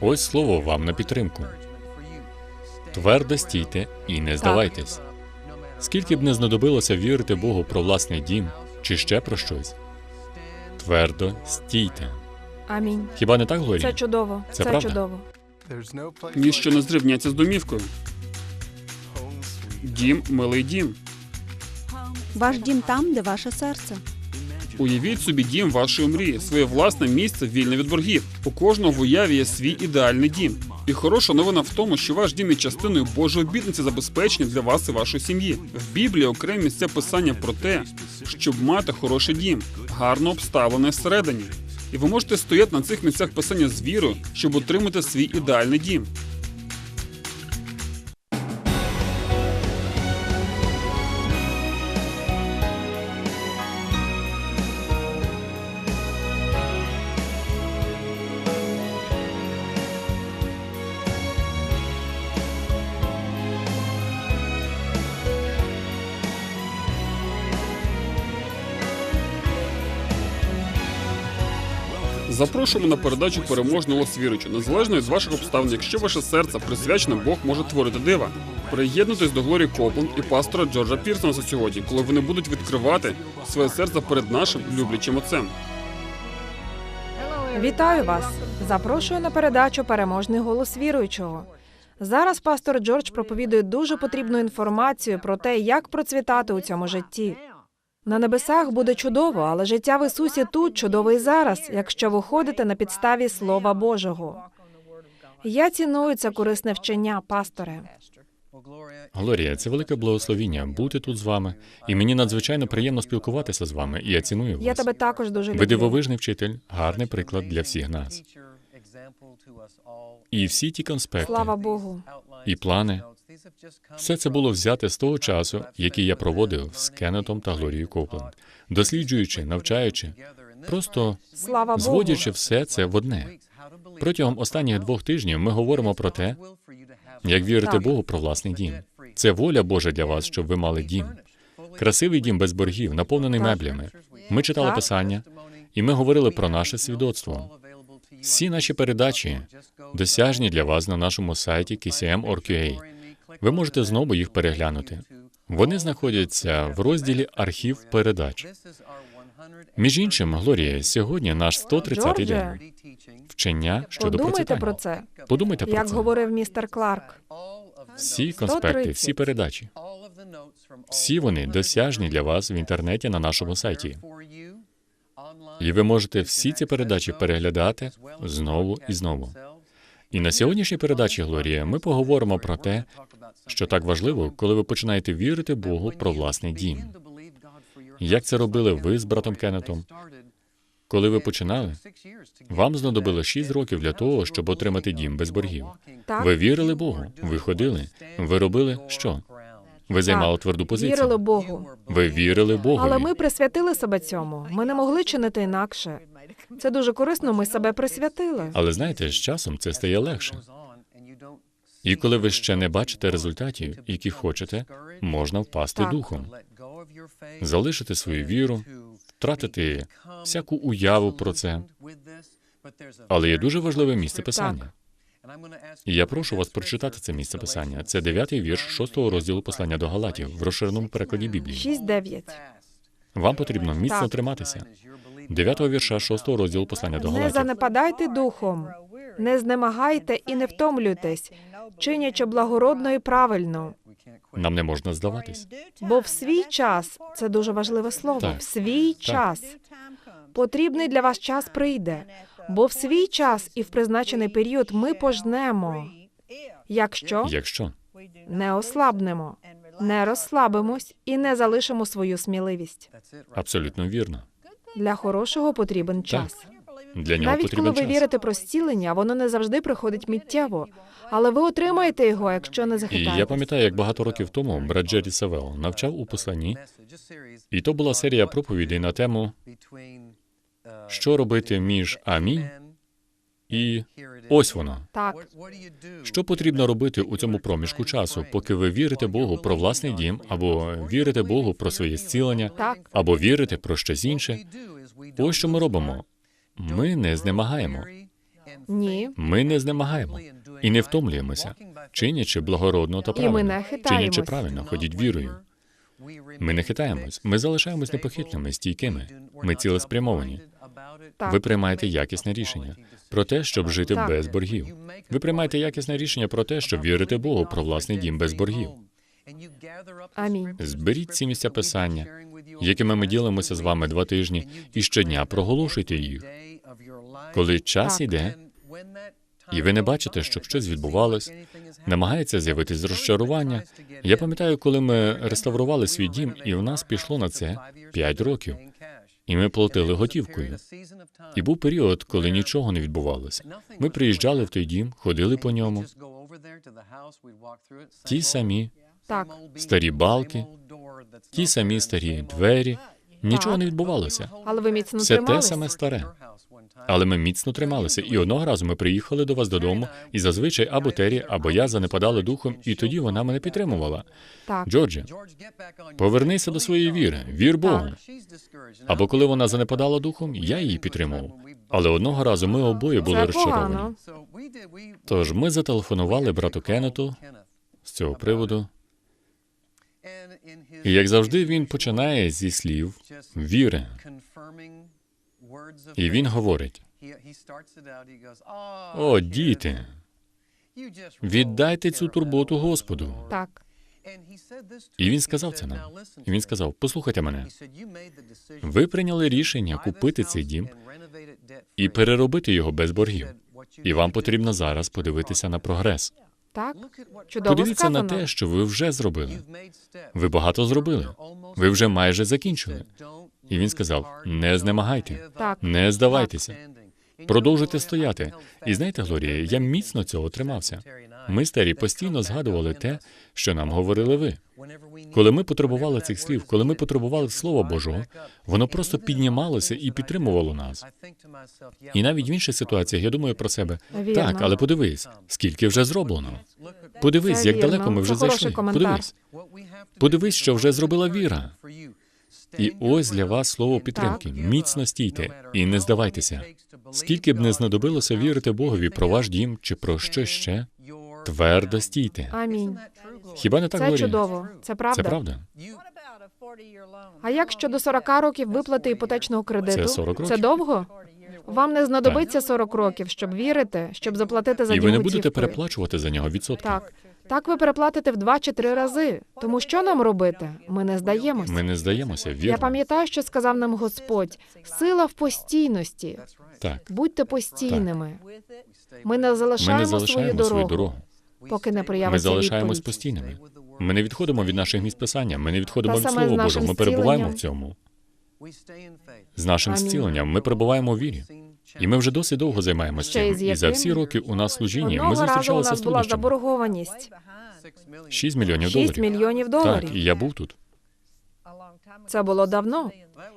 Ось слово вам на підтримку. Твердо стійте і не здавайтесь. Скільки б не знадобилося вірити Богу про власний дім чи ще про щось. Твердо стійте. Амінь. Хіба не так, Глорія? Це чудово. Це Це, правда. чудово. Ніщо не зрівняться з домівкою. Дім, милий дім. Ваш дім там, де ваше серце. Уявіть собі дім вашої мрії, своє власне місце вільне від боргів. У кожного в уяві є свій ідеальний дім. І хороша новина в тому, що ваш дім є частиною Божої обітниці забезпечення для вас і вашої сім'ї. В Біблії окремі місця писання про те, щоб мати хороший дім, гарно обставлений всередині. І ви можете стояти на цих місцях писання з вірою, щоб отримати свій ідеальний дім. Запрошуємо на передачу переможний голос незалежно від ваших обставин. Якщо ваше серце присвячене, Бог може творити дива. Приєднуйтесь до Глорії Копленд і пастора Джорджа Пірсонса сьогодні, коли вони будуть відкривати своє серце перед нашим люблячим отцем. Вітаю вас! Запрошую на передачу Переможний голос віруючого. Зараз пастор Джордж проповідує дуже потрібну інформацію про те, як процвітати у цьому житті. На небесах буде чудово, але життя в Ісусі тут чудово і зараз, якщо ви ходите на підставі Слова Божого. Я ціную це корисне вчення, пасторе. Глорія, це велике благословіння бути тут з вами, і мені надзвичайно приємно спілкуватися з вами, і я ціную вас. Я тебе також дуже Ви дивовижний вчитель, гарний приклад для всіх нас. І всі ті конспекти, Слава Богу. і плани, все це було взяте з того часу, який я проводив з Кеннетом та Глорією Копленд, досліджуючи, навчаючи, просто Слава Богу. зводячи все це в одне. Протягом останніх двох тижнів ми говоримо про те, як вірити Так. Богу про власний дім. Це воля Божа для вас, щоб ви мали дім. Красивий дім без боргів, наповнений Так. меблями. Ми читали Так. писання, і ми говорили про наше свідоцтво. Всі наші передачі досяжні для вас на нашому сайті KCM.org.ua. Ви можете знову їх переглянути. Вони знаходяться в розділі Архів передач. Між іншим, Глорія, сьогодні наш 130-й Джордже, день вчення щодо Подумайте процвітання. про це, Подумайте про як це. говорив містер Кларк. Всі конспекти, всі 130. передачі, всі вони досяжні для вас в інтернеті на нашому сайті. І ви можете всі ці передачі переглядати знову і знову. І на сьогоднішній передачі Глорія ми поговоримо про те, що так важливо, коли ви починаєте вірити Богу про власний дім. Як це робили ви з братом Кеннетом? Коли ви починали, вам знадобило 6 років для того, щоб отримати дім без боргів. Ви вірили Богу, ви ходили, ви робили що? Ви займали тверду позицію. вірили Богу. Ви вірили Богу. Але ми присвятили себе цьому. Ми не могли чинити інакше. Це дуже корисно. Ми себе присвятили. Але знаєте, з часом це стає легше. І коли ви ще не бачите результатів, які хочете, можна впасти Так. духом, залишити свою віру, втратити всяку уяву про це. Але є дуже важливе місце писання. І я прошу вас прочитати це місце писання. Це дев'ятий вірш шостого розділу послання до Галатів в розширеному перекладі Біблії. 6-9. Вам потрібно міцно Так. триматися. Дев'ятого вірша шостого розділу послання до Не Галатів. занепадайте духом, не знемагайте і не втомлюйтесь, чинячи благородно і правильно. Нам не можна здаватись. Бо в свій час це дуже важливе слово. Так. В свій час потрібний для вас час прийде. Бо в свій час і в призначений період ми пожнемо, якщо Якщо не ослабнемо, не розслабимось і не залишимо свою сміливість. абсолютно вірно. Для хорошого потрібен час. Для нього Навіть коли ви час. вірите про зцілення, воно не завжди приходить миттєво, але ви отримаєте його, якщо не І я пам'ятаю, як багато років тому брат Джері Савел навчав у посланні, і то була серія проповідей на тему, що робити між амінь і ось воно. Так, Що потрібно робити у цьому проміжку часу, поки ви вірите Богу про власний дім, або вірите Богу про своє зцілення, так, або вірите про щось інше. Ось що ми робимо. Ми не знемагаємо. Ні. Ми не знемагаємо і не втомлюємося, чинячи благородно та І ми не чинячи правильно, ходіть вірою. Ми не хитаємось, ми залишаємось непохитними, стійкими. Ми цілеспрямовані. Так. Ви приймаєте якісне рішення про те, щоб жити Так. без боргів. Ви приймаєте якісне рішення про те, щоб вірити Богу про власний дім без боргів. Амінь. Зберіть ці місця писання, якими ми ділимося з вами два тижні, і щодня проголошуйте їх. Коли час Так. іде, і ви не бачите, щоб щось відбувалось, намагається з'явитись розчарування. Я пам'ятаю, коли ми реставрували свій дім, і в нас пішло на це 5 років, і ми платили готівкою. І був період, коли нічого не відбувалося. Ми приїжджали в той дім, ходили по ньому. Ті самі Так. старі балки, ті самі старі двері. Нічого не відбувалося. Але ви міцно Все те тримались? саме старе. Але ми міцно трималися. І одного разу ми приїхали до вас додому, і зазвичай або Террі, або я занепадали духом, і тоді вона мене підтримувала. Так. Джордже, повернися до своєї віри, вір Богу. Або коли вона занепадала духом, я її підтримував. Але одного разу ми обоє були Це розчаровані. погано. Тож ми зателефонували брату Кеннету з цього приводу. І як завжди, він починає зі слів віри. І він говорить: О, діти, віддайте цю турботу Господу. Так. І він сказав це нам. І він сказав: Послухайте мене, ви прийняли рішення купити цей дім і переробити його без боргів. І вам потрібно зараз подивитися на прогрес. Так. Чудово Подивіться на те, що ви вже зробили. Ви багато зробили. Ви вже майже закінчили. І він сказав: не знемагайте, Так. не здавайтеся. Продовжуйте стояти. І знаєте, Глорія, я міцно цього тримався. Ми старі постійно згадували те, що нам говорили ви. Коли ми потребували цих слів, коли ми потребували Слова Божого, воно просто піднімалося і підтримувало нас. І навіть в інших ситуаціях я думаю про себе. Так, але подивись, скільки вже зроблено. Подивись, як далеко ми вже зайшли. Подивись. Подивись, що вже зробила віра. І ось для вас слово підтримки. Міцно стійте і не здавайтеся. Скільки б не знадобилося вірити Богові про ваш дім чи про що ще, твердо стійте. Амінь. Хіба не так Це Глорія? чудово. Це правда. Це правда. А як щодо 40 років виплати іпотечного кредиту? Це 40 Це довго? Вам не знадобиться 40 років, щоб вірити, щоб заплатити за І ви не будете переплачувати за нього відсотки. Так. Так ви переплатите в два чи три рази. Тому що нам робити? Ми не здаємося. Ми не здаємося, Я пам'ятаю, що сказав нам Господь: сила в постійності. Так. Будьте постійними. Ми не Ми не залишаємо свою залишаємо свою дорогу, дорогу. поки не Ми залишаємось відповідь. постійними. Ми не відходимо від наших місць писання, ми не відходимо Та від Слова Божого. Ми перебуваємо в цьому. З нашим зціленням ми перебуваємо у вірі. І ми вже досить довго займаємося цим. І за всі роки у нас служінні ми зустрічалися з була заборгованість 6 мільйонів 6 доларів. мільйонів Так, доларів. і я був тут. Це було давно.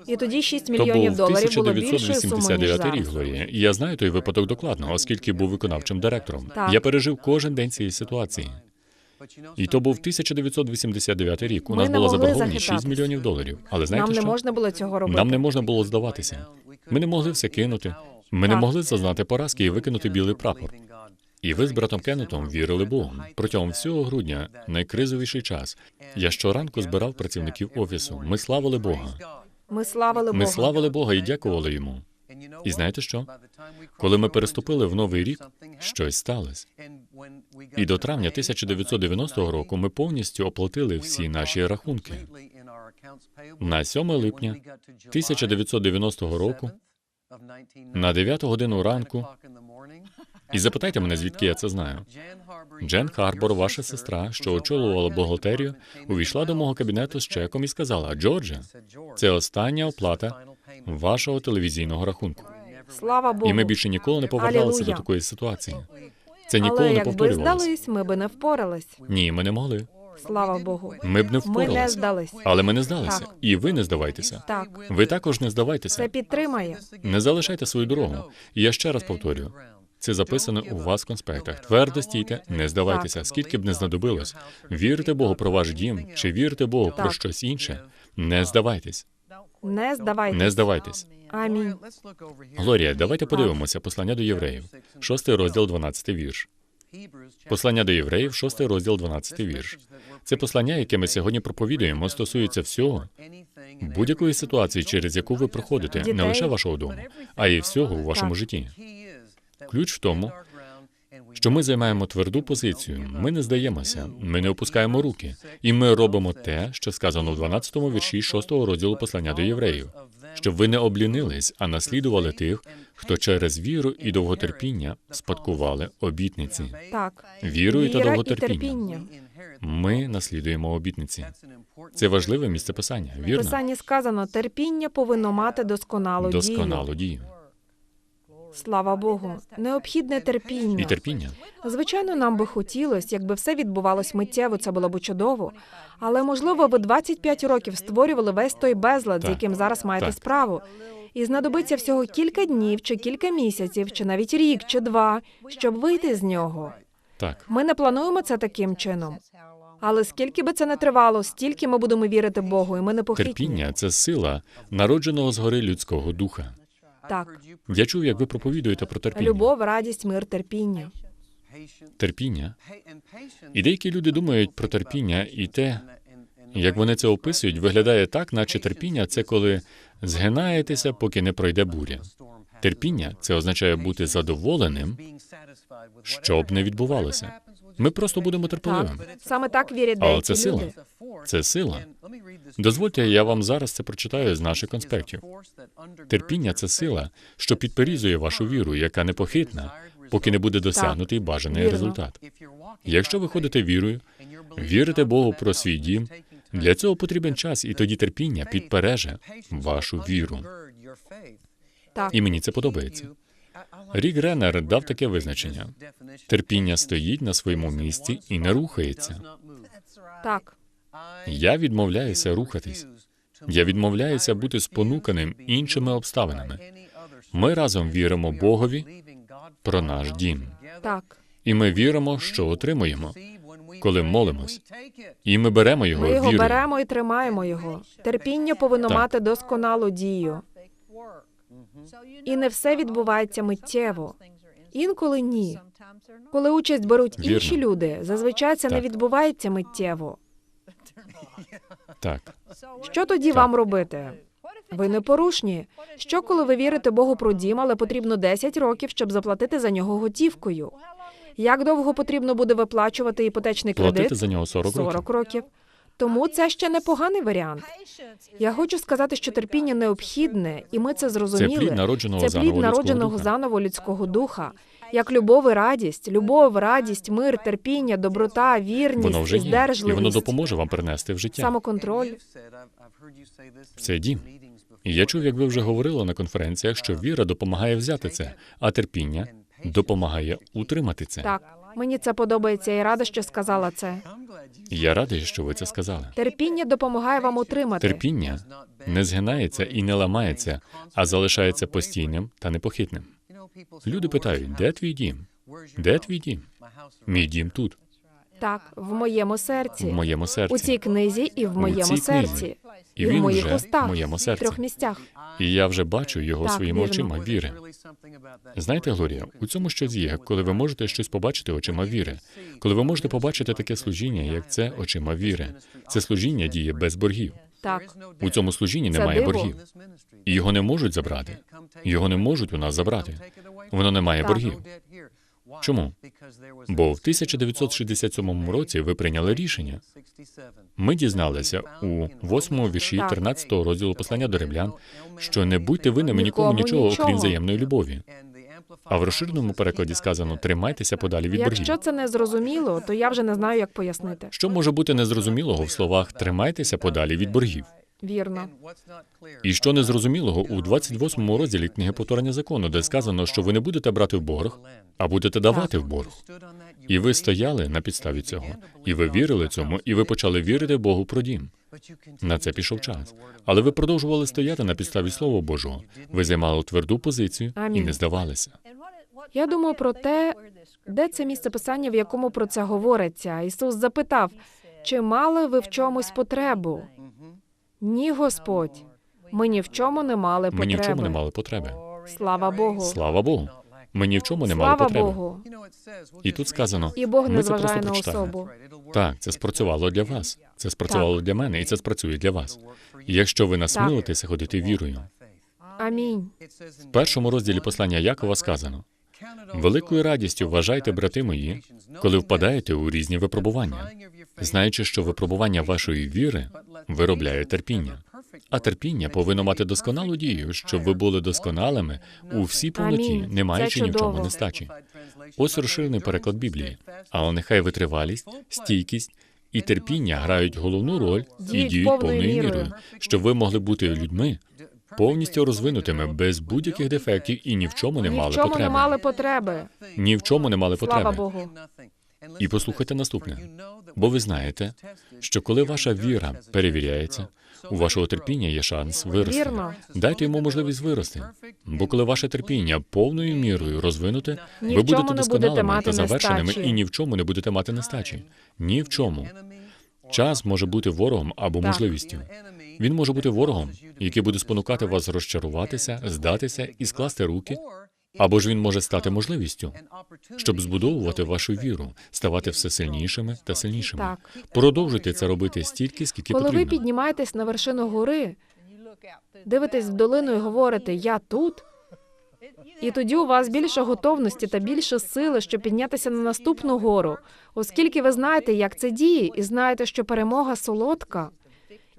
І тоді 6 То мільйонів був доларів було більшою сумою, ніж 1989 рік, зараз. Глорія. І я знаю той випадок докладно, оскільки був виконавчим директором. Так. Я пережив кожен день цієї ситуації. І то був 1989 рік. У Ми нас не була могли заборгованість 6 захитатись. мільйонів доларів. Але знаєте Нам не що? можна було цього робити. Нам не можна було здаватися. Ми не могли все кинути. Ми не Так. могли зазнати поразки і викинути білий прапор. І ви з братом Кеннетом вірили Богу. Протягом всього грудня, найкризовіший час, я щоранку збирав працівників офісу. Ми славили Бога. Ми славили Ми Бога. славили Бога і дякували йому. І знаєте що? Коли ми переступили в новий рік, щось сталося. І до травня 1990 року ми повністю оплатили всі наші рахунки. На 7 липня 1990 року на 9 годину ранку. І запитайте мене, звідки я це знаю. Джен Харбор, ваша сестра, що очолювала бухгалтерію, увійшла до мого кабінету з чеком і сказала: Джордже, це остання оплата вашого телевізійного рахунку. Слава Богу. І ми більше ніколи не поверталися до такої ситуації. Це ніколи Але не якби повторювалося. здались, ми би не впорались. Ні, ми не могли. Слава Богу. Ми б не Ми не впоралися. здались. Але ми не здалися. Так. І ви не здавайтеся. Так, Ви також не здавайтеся. це підтримає. Не залишайте свою дорогу. І я ще раз повторюю. Це записано у вас в конспектах. Твердо стійте, не здавайтеся, скільки б не знадобилось. Вірте Богу про ваш дім, чи вірте Богу про Так. щось інше. Не здавайтесь. Не здавайтесь. Не здавайтесь. Амінь. Глорія, давайте подивимося послання до євреїв, шостий розділ, 12 вірш. Послання до євреїв, шостий розділ, 12 вірш. Це послання, яке ми сьогодні проповідуємо, стосується всього, будь-якої ситуації, через яку ви проходите, не лише вашого дому, а й всього у вашому житті. Ключ в тому, що ми займаємо тверду позицію. Ми не здаємося, ми не опускаємо руки, і ми робимо те, що сказано в 12 вірші 6 розділу послання до євреїв, щоб ви не облінились, а наслідували тих, хто через віру і довготерпіння спадкували обітниці. Так. Вірою та Віра і довготерпінням. терпіння. Ми наслідуємо обітниці. Це важливе місце писання, В вірно? Писанні сказано, терпіння повинно мати досконалу дію. Досконалу дію. Слава Богу. Необхідне І терпіння. терпіння. Звичайно, нам би хотілося, якби все відбувалось миттєво, це було б чудово. Але можливо, ви 25 років створювали весь той безлад, з яким зараз маєте Так. справу. І знадобиться всього кілька днів, чи кілька місяців, чи навіть рік, чи два, щоб вийти з нього. Так, Ми не плануємо це таким чином. Але скільки би це не тривало, стільки ми будемо вірити Богу, і ми не похитні. терпіння це сила народженого згори людського духа. Так, Я чув, як ви проповідуєте про терпіння. любов, радість, мир, терпіння. Терпіння. І деякі люди думають про терпіння, і те, як вони це описують, виглядає так, наче терпіння це коли згинаєтеся, поки не пройде буря. Терпіння це означає бути задоволеним, що б не відбувалося. Ми просто будемо терпеливими. Саме так вірять Але це сила. люди. Це сила. Дозвольте, я вам зараз це прочитаю з наших конспектів. Терпіння це сила, що підперізує вашу віру, яка непохитна, поки не буде досягнутий бажаний вірно. результат. Якщо ви ходите вірою, вірите Богу про свій дім, для цього потрібен час, і тоді терпіння підпереже вашу віру. Так, І мені це подобається. Рік Реннер дав таке визначення: терпіння стоїть на своєму місці і не рухається. так. Я відмовляюся рухатись. Я відмовляюся бути спонуканим іншими обставинами. Ми разом віримо Богові про наш дім. Так. І ми віримо, що отримуємо, коли молимось. І ми беремо його Ми його вірою. беремо і тримаємо його. Терпіння повинно Так. мати досконалу дію. І не все відбувається миттєво. Інколи ні. Коли участь беруть Вірно. інші люди, зазвичай це не відбувається миттєво. Так, Що тоді вам робити? Ви непорушні. Що коли ви вірите Богу про дім, але потрібно 10 років, щоб заплатити за нього готівкою? Як довго потрібно буде виплачувати іпотечний платити кредит? за нього 40 років. 40 років. Тому це ще непоганий варіант. Я хочу сказати, що терпіння необхідне, і ми це Це зрозуміли. плід народженого Це заново плід людського народженого духа. заново людського духа. Як любов і радість, любов, радість, мир, терпіння, доброта, вірність, Воно вже є, і воно допоможе вам принести в життя. самоконтроль. Це дім. І я чув, як ви вже говорили на конференціях, що віра допомагає взяти це, а терпіння допомагає утримати це. Так, мені це подобається і рада, що сказала це. Я радий, що ви це сказали. Терпіння допомагає вам утримати. Терпіння не згинається і не ламається, а залишається постійним та непохитним. Люди питають, де твій дім? Де твій дім? Мій дім тут, Так, в моєму серці. в моєму серці. У цій книзі і в моєму серці. І і в він моїх вже устах. в моєму серці. трьох місцях. І я вже бачу його Так, своїми вірно. очима віри. Знаєте, Глорія, у цьому щось є, коли ви можете щось побачити очима віри, коли ви можете побачити таке служіння, як це очима віри. Це служіння діє без боргів. Так, У цьому служінні Це немає диво. боргів. І його не можуть забрати. Його не можуть у нас забрати. Воно не має Так. боргів. Чому? Бо в 1967 році ви прийняли рішення. Ми дізналися у восьмому вірші Так. 13 розділу послання до римлян, що не будьте винними Нікому нічого, окрім взаємної любові. А в розширеному перекладі сказано тримайтеся подалі від боргів. якщо це не зрозуміло, то я вже не знаю, як пояснити. Що може бути незрозумілого в словах тримайтеся подалі від боргів? Вірно. І що незрозумілого у 28 розділі книги повторення закону, де сказано, що ви не будете брати в борг, а будете давати в борг. І ви стояли на підставі цього, і ви вірили цьому, і ви почали вірити Богу про дім. На це пішов час. Але ви продовжували стояти на підставі Слова Божого. Ви займали тверду позицію і не здавалися. Я думаю про те, де це місце писання, в якому про це говориться. Ісус запитав, чи мали ви в чомусь потребу? Ні, Господь. Ми ні в чому не мали Ми ні в чому потреби. не мали потреби. Слава Богу. Слава Богу. Ми ні в чому не мали Слава потреби. Богу. І тут сказано, І Бог не ми зважає на особу. Так, це спрацювало для вас. Це спрацювало для мене, і це спрацює для вас. І Якщо ви насмілитеся ходити вірою, Амінь. в першому розділі послання Якова сказано: великою радістю вважайте, брати мої, коли впадаєте у різні випробування, знаючи, що випробування вашої віри виробляє терпіння. А терпіння повинно мати досконалу дію, щоб ви були досконалими у всій повноті, не маючи ні в чому нестачі. Ось розширений переклад Біблії. Але нехай витривалість, стійкість і терпіння грають головну роль і Діють повною мірою. щоб ви могли бути людьми повністю розвинутими, без будь-яких дефектів і ні в чому не мали потреби. Ні в чому не мали Слава потреби. Богу. І послухайте наступне. Бо ви знаєте, що коли ваша віра перевіряється, у вашого терпіння є шанс вирости. Вірно. Дайте йому можливість вирости. Бо коли ваше терпіння повною мірою розвинуте, Ні ви будете досконалими та завершеними нестачі. і ні в чому не будете мати нестачі. Ні в чому. Час може бути ворогом або Так. можливістю. Він може бути ворогом, який буде спонукати вас розчаруватися, здатися і скласти руки, або ж він може стати можливістю, щоб збудовувати вашу віру, ставати все сильнішими та сильнішими. Так. Продовжуйте це робити стільки, скільки Коли ви піднімаєтесь на вершину гори, дивитесь в долину і говорите Я тут. І тоді у вас більше готовності та більше сили, щоб піднятися на наступну гору, оскільки ви знаєте, як це діє, і знаєте, що перемога солодка.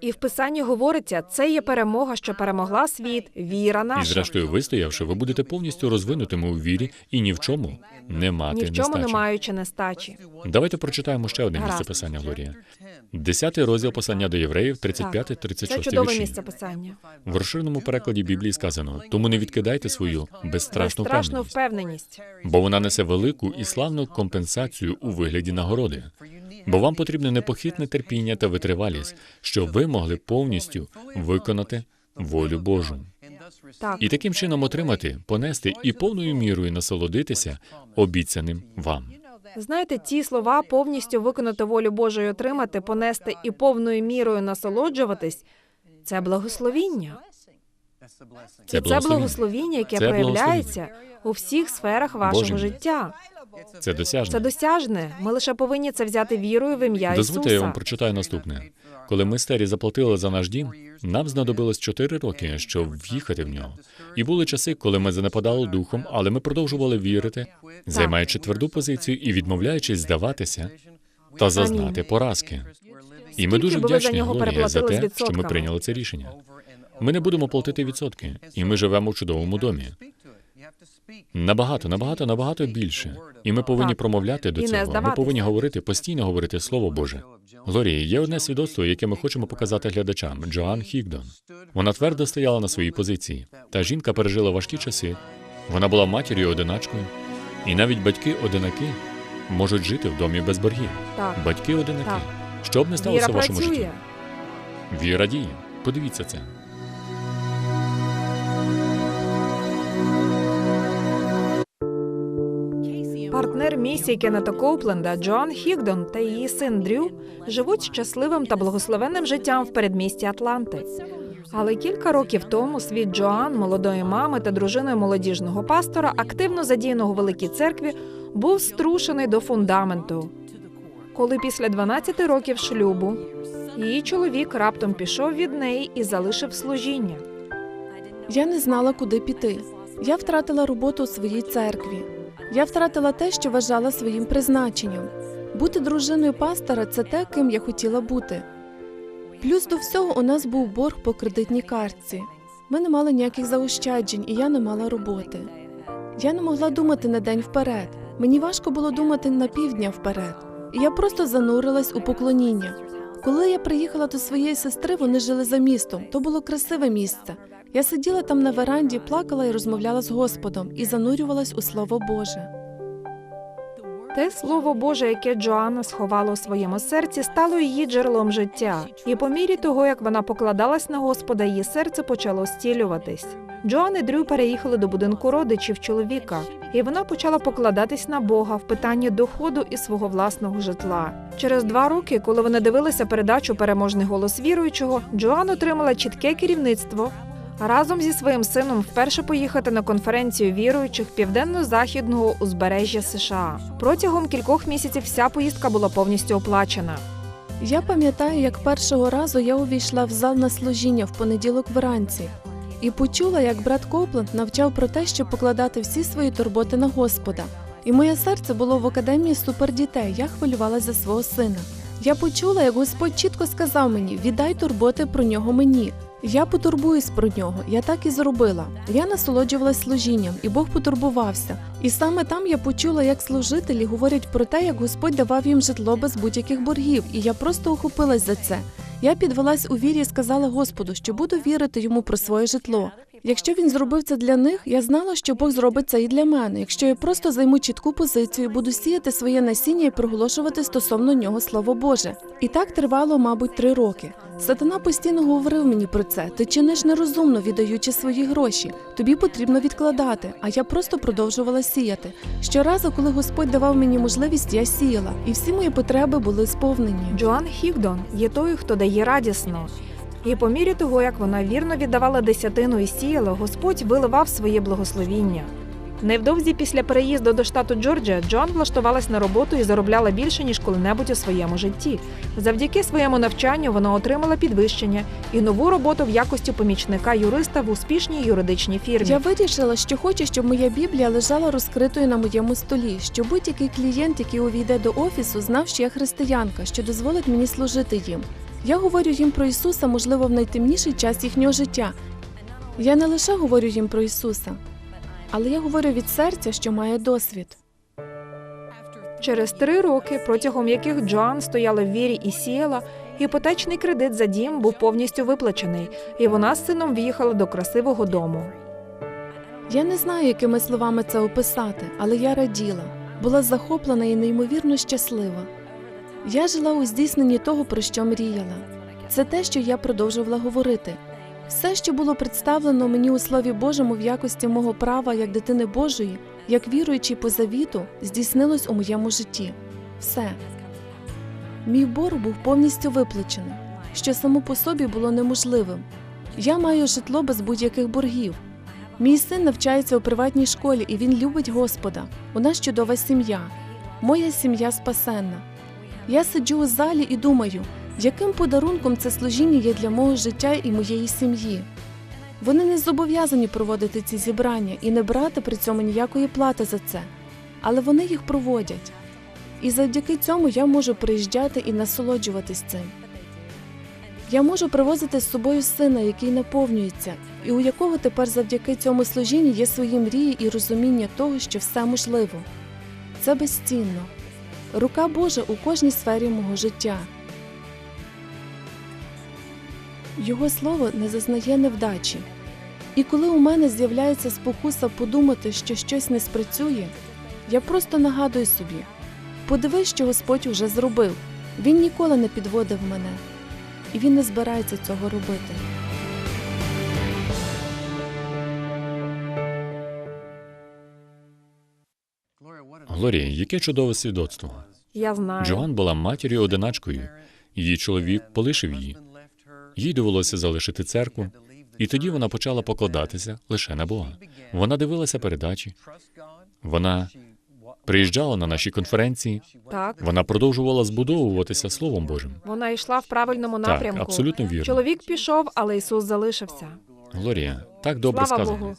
І в писанні говориться, це є перемога, що перемогла світ, віра І зрештою, вистоявши, ви будете повністю розвинутими у вірі і ні в чому не мати Ні в чому не нестачі. маючи нестачі. Давайте прочитаємо ще одне Гаразд. місце писання, Глорія. Десятий розділ послання до євреїв, Це 35-36 чудове вірші. місце писання. В розширеному перекладі Біблії сказано: тому не відкидайте свою безстрашну Безстрашну впевненість, впевненість. бо вона несе велику і славну компенсацію у вигляді нагороди. Бо вам потрібне непохитне терпіння та витривалість, щоб ви могли повністю виконати волю Божу. Так. І таким чином отримати, понести і повною мірою насолодитися обіцяним вам. Знаєте, ці слова повністю виконати волю Божу і отримати, понести і повною мірою насолоджуватись це благословіння. Це це благословіння. яке Це проявляється у всіх сферах вашого Боже мій. життя. Це досяжне. Це досяжне. Ми лише повинні це взяти вірою в ім'я Дозвольте, я вам Ісуса. прочитаю наступне. Коли ми старі заплатили за наш дім, нам знадобилось 4 роки, щоб в'їхати в нього. І були часи, коли ми занепадали духом, але ми продовжували вірити, займаючи тверду позицію і відмовляючись здаватися та зазнати поразки. І ми Скільки дуже би ви за вдячні нього Глорія за переплатили з те, що ми відсотками? прийняли це рішення. Ми не будемо платити відсотки, і ми живемо в чудовому домі. Набагато, набагато, набагато більше. І ми повинні Так. промовляти до І цього. Ми повинні говорити, постійно говорити Слово Боже. Глорія, є одне свідоцтво, яке ми хочемо показати глядачам. Джоан Хігдон. Вона твердо стояла на своїй позиції. Та жінка пережила важкі часи. Вона була матір'ю одиначкою, і навіть батьки-одинаки можуть жити в домі без боргів. Батьки-одинаки. Що б не сталося Віра в вашому житті? Віра діє. Подивіться це. Партнер місії Кеннета Коупленда Джоан Хігдон та її син Дрю живуть щасливим та благословенним життям в передмісті Атланти. Але кілька років тому світ Джоан, молодої мами та дружини молодіжного пастора, активно задіяного у великій церкві, був струшений до фундаменту. Коли після 12 років шлюбу її чоловік раптом пішов від неї і залишив служіння. Я не знала, куди піти. Я втратила роботу у своїй церкві. Я втратила те, що вважала своїм призначенням. Бути дружиною пастора це те, ким я хотіла бути. Плюс до всього у нас був борг по кредитній картці. Ми не мали ніяких заощаджень, і я не мала роботи. Я не могла думати на день вперед. Мені важко було думати на півдня вперед. І я просто занурилась у поклоніння. Коли я приїхала до своєї сестри, вони жили за містом. То було красиве місце. Я сиділа там на веранді, плакала і розмовляла з Господом і занурювалась у Слово Боже. Те слово Боже, яке Джоанна сховала у своєму серці, стало її джерелом життя. І по мірі того, як вона покладалась на Господа, її серце почало стілюватись. Джоан і Дрю переїхали до будинку родичів чоловіка, і вона почала покладатись на Бога в питанні доходу і свого власного житла. Через два роки, коли вони дивилися передачу Переможний голос віруючого, Джоан отримала чітке керівництво разом зі своїм сином вперше поїхати на конференцію віруючих південно-західного узбережжя США. Протягом кількох місяців вся поїздка була повністю оплачена. Я пам'ятаю, як першого разу я увійшла в зал на служіння в понеділок вранці і почула, як брат Копланд навчав про те, щоб покладати всі свої турботи на Господа. І моє серце було в академії супердітей. Я хвилювалася за свого сина. Я почула, як Господь чітко сказав мені: віддай турботи про нього мені. Я потурбуюсь про нього. Я так і зробила. Я насолоджувалась служінням, і Бог потурбувався. І саме там я почула, як служителі говорять про те, як Господь давав їм житло без будь-яких боргів, і я просто охопилась за це. Я підвелась у вірі і сказала Господу, що буду вірити йому про своє житло. Якщо він зробив це для них, я знала, що Бог зробить це і для мене. Якщо я просто займу чітку позицію, буду сіяти своє насіння і проголошувати стосовно нього слово Боже. І так тривало, мабуть, три роки. Сатана постійно говорив мені про це. Ти чиниш нерозумно, віддаючи свої гроші. Тобі потрібно відкладати. А я просто продовжувала сіяти. Щоразу, коли Господь давав мені можливість, я сіяла, і всі мої потреби були сповнені. Джоан Хігдон є тою, хто дає радісно. І по мірі того, як вона вірно віддавала десятину і сіяла, Господь виливав своє благословіння. Невдовзі після переїзду до штату Джорджія Джоан влаштувалась на роботу і заробляла більше ніж коли-небудь у своєму житті. Завдяки своєму навчанню вона отримала підвищення і нову роботу в якості помічника юриста в успішній юридичній фірмі. Я вирішила, що хочу, щоб моя Біблія лежала розкритою на моєму столі, щоб будь-який клієнт, який увійде до офісу, знав, що я християнка, що дозволить мені служити їм. Я говорю їм про Ісуса, можливо, в найтемніший час їхнього життя. Я не лише говорю їм про Ісуса, але я говорю від серця, що має досвід. Через три роки, протягом яких Джоан стояла в вірі і сіяла, іпотечний кредит за дім був повністю виплачений, і вона з сином в'їхала до красивого дому. Я не знаю, якими словами це описати, але я раділа, була захоплена і неймовірно щаслива. Я жила у здійсненні того, про що мріяла. Це те, що я продовжувала говорити. Все, що було представлено мені у Слові Божому в якості мого права як дитини Божої, як віруючий по завіту, здійснилось у моєму житті. Все. Мій борг був повністю виплачений, що само по собі було неможливим. Я маю житло без будь-яких боргів. Мій син навчається у приватній школі, і він любить Господа. У нас чудова сім'я. Моя сім'я спасенна. Я сиджу у залі і думаю, яким подарунком це служіння є для мого життя і моєї сім'ї. Вони не зобов'язані проводити ці зібрання і не брати при цьому ніякої плати за це, але вони їх проводять. І завдяки цьому я можу приїжджати і насолоджуватись цим. Я можу привозити з собою сина, який наповнюється, і у якого тепер завдяки цьому служінні є свої мрії і розуміння того, що все можливо. Це безцінно. Рука Божа у кожній сфері мого життя. Його слово не зазнає невдачі. І коли у мене з'являється спокуса подумати, що щось не спрацює, я просто нагадую собі: подивись, що Господь уже зробив. Він ніколи не підводив мене, і він не збирається цього робити. Глорія, яке чудове свідоцтво. Я знаю. Джоан була матір'ю одиначкою. Її чоловік полишив її. Їй довелося залишити церкву, і тоді вона почала покладатися лише на Бога. Вона дивилася передачі. Вона приїжджала на наші конференції. Так, Вона продовжувала збудовуватися Словом Божим. вона йшла в правильному Так, напрямку. абсолютно вірно. Чоловік пішов, але Ісус залишився. Глорія, так добре Слава сказано. Богу.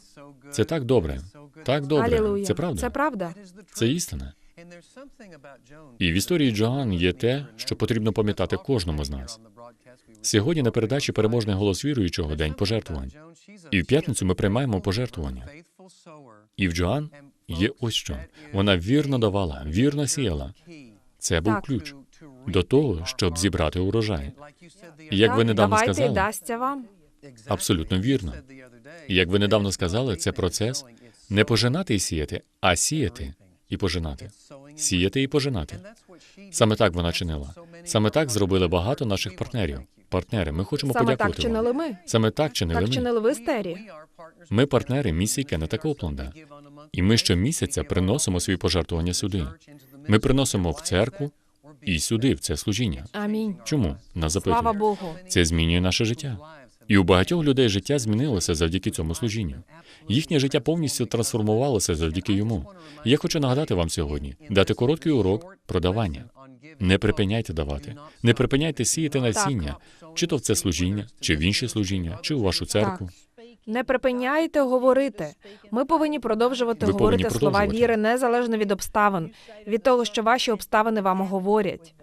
Це так добре. Так добре. Це правда. Це правда. Це істина. І в історії Джоан є те, що потрібно пам'ятати кожному з нас. Сьогодні на передачі переможний голос віруючого день пожертвувань. І в п'ятницю ми приймаємо пожертвування. І в Джоан є ось що. Вона вірно давала, вірно сіяла. Це був ключ до того, щоб зібрати урожай. І як ви недавно давайте сказали, дасться вам. абсолютно вірно. І як ви недавно сказали, це процес не пожинати і сіяти, а сіяти і пожинати. Сіяти і пожинати. Саме так вона чинила. Саме так зробили багато наших партнерів. Партнери, ми хочемо Саме так подякувати чинили вам. ми. Саме так чинили Так ми. чинили ви з Террі. Ми партнери місії Кеннета Копланда. І ми щомісяця приносимо свої пожертвування сюди. Ми приносимо в церкву і сюди, в це служіння. Амінь. Чому? Нас Слава. Богу. Це змінює наше життя. І у багатьох людей життя змінилося завдяки цьому служінню. Їхнє життя повністю трансформувалося завдяки йому. І я хочу нагадати вам сьогодні дати короткий урок про давання. Не припиняйте давати, не припиняйте сіяти насіння, чи то в це служіння, чи в інші служіння, чи у вашу церкву. Не припиняйте говорити. Ми повинні продовжувати Ви говорити повинні слова віри незалежно від обставин, від того, що ваші обставини вам говорять.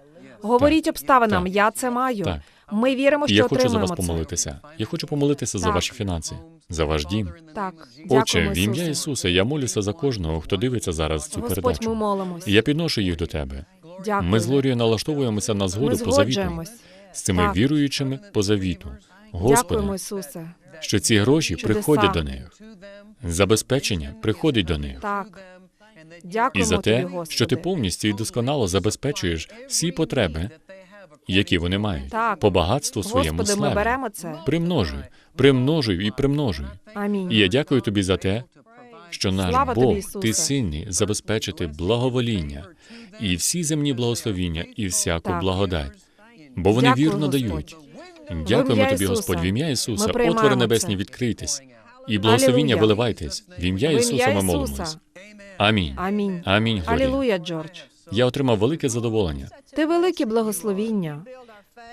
Говоріть обставинам, Так. я це маю. Так. Ми віримо, І що я хочу за вас це. помолитися. Я хочу помолитися за ваші фінанси, за ваш дім. Так, Отче, в ім'я. Ісуса, я молюся за кожного, хто дивиться зараз цю Господь, ми передачу. молимось. Я підношу їх до тебе. Дякую. Ми з Лорією налаштовуємося на Ми згоду по завіту з цими Так. віруючими по завіту. Дякуємо, Господи, Ісусе. що ці гроші Чудеса. приходять до них. Забезпечення приходить до них. Так. І Дякуємо за те, тобі, Господи. що ти повністю і досконало забезпечуєш всі потреби, які вони мають, Так. по багатству своєму Господи, ми беремо це. Примножуй, примножуй і примножуй. Амінь. І я дякую тобі за те, що наш Слава Бог, Ісусе. ти сильний забезпечити благовоління і всі земні благословіння і всяку Так. благодать. Бо вони Дякую, вірно Господь. дають. Дякуємо тобі, Господь, в ім'я Ісуса. Отвори небесні це. відкрийтесь. І благословіння Алілуя. виливайтесь. В ім'я Ісуса ми молимось. Амінь. Амінь. Амінь. Глорія. Алілуя, Джордж. Я отримав велике задоволення. Ти велике благословіння.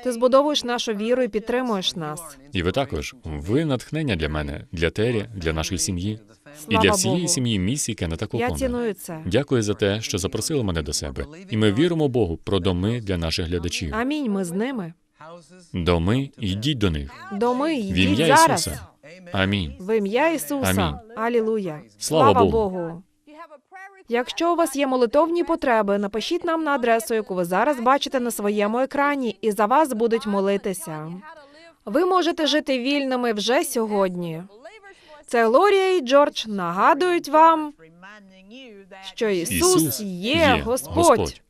Ти збудовуєш нашу віру і підтримуєш нас. І ви також. Ви натхнення для мене, для Тері, для нашої сім'ї і Слава для всієї Богу. сім'ї місії Кеннета Я ціную це. Дякую за те, що запросили мене до себе. І ми віримо Богу про доми для наших глядачів. Амінь. Ми з ними. Доми, йдіть до них. Доми, В йдіть ім'я зараз. Ісуса. Амінь. В ім'я Ісуса. Амінь. Алілуя. Слава Богу. Богу. Якщо у вас є молитовні потреби, напишіть нам на адресу, яку ви зараз бачите на своєму екрані, і за вас будуть молитися. Ви можете жити вільними вже сьогодні. Це Лорія і Джордж нагадують вам, що Ісус, є Господь.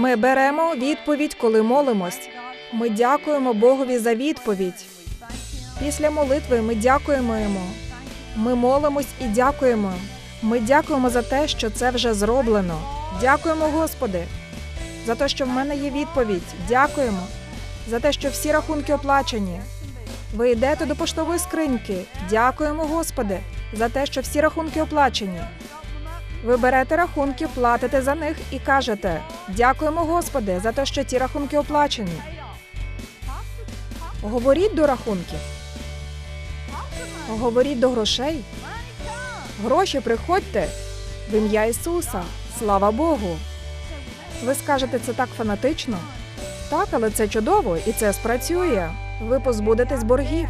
Ми беремо відповідь, коли молимось. Ми дякуємо Богові за відповідь. Після молитви ми дякуємо йому. Ми молимось і дякуємо. Ми дякуємо за те, що це вже зроблено. Дякуємо, Господи, за те, що в мене є відповідь. Дякуємо за те, що всі рахунки оплачені. Ви йдете до поштової скриньки. Дякуємо, Господи, за те, що всі рахунки оплачені. Ви берете рахунки, платите за них і кажете: Дякуємо, Господи, за те, що ті рахунки оплачені. Говоріть до рахунків. Говоріть до грошей. Гроші приходьте в ім'я Ісуса. Слава Богу. Ви скажете це так фанатично? Так, але це чудово і це спрацює. Ви позбудетесь боргів.